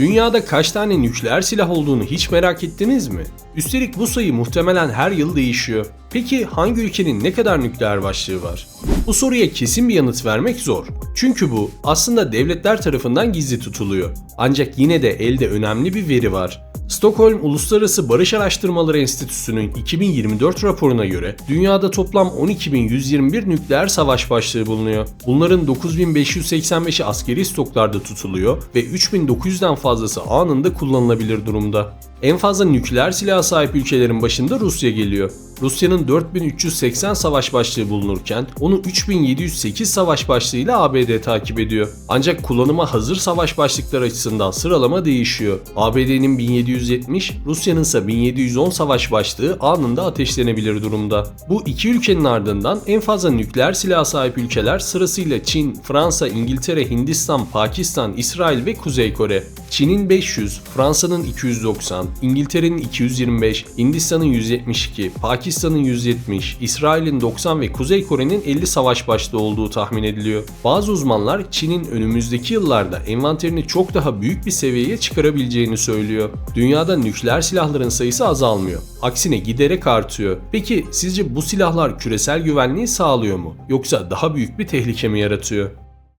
Dünyada kaç tane nükleer silah olduğunu hiç merak ettiniz mi? Üstelik bu sayı muhtemelen her yıl değişiyor. Peki hangi ülkenin ne kadar nükleer başlığı var? Bu soruya kesin bir yanıt vermek zor. Çünkü bu aslında devletler tarafından gizli tutuluyor. Ancak yine de elde önemli bir veri var. Stockholm Uluslararası Barış Araştırmaları Enstitüsü'nün 2024 raporuna göre dünyada toplam 12.121 nükleer savaş başlığı bulunuyor. Bunların 9.585'i askeri stoklarda tutuluyor ve 3.900'den fazlası anında kullanılabilir durumda. En fazla nükleer silah sahip ülkelerin başında Rusya geliyor. Rusya'nın 4380 savaş başlığı bulunurken onu 3708 savaş başlığıyla ABD takip ediyor. Ancak kullanıma hazır savaş başlıkları açısından sıralama değişiyor. ABD'nin 1770, Rusya'nın ise 1710 savaş başlığı anında ateşlenebilir durumda. Bu iki ülkenin ardından en fazla nükleer silah sahip ülkeler sırasıyla Çin, Fransa, İngiltere, Hindistan, Pakistan, İsrail ve Kuzey Kore. Çin'in 500, Fransa'nın 290, İngiltere'nin 225, Hindistan'ın 172, Pakistan'ın 170, İsrail'in 90 ve Kuzey Kore'nin 50 savaş başlığı olduğu tahmin ediliyor. Bazı uzmanlar Çin'in önümüzdeki yıllarda envanterini çok daha büyük bir seviyeye çıkarabileceğini söylüyor. Dünyada nükleer silahların sayısı azalmıyor. Aksine giderek artıyor. Peki sizce bu silahlar küresel güvenliği sağlıyor mu? Yoksa daha büyük bir tehlike mi yaratıyor?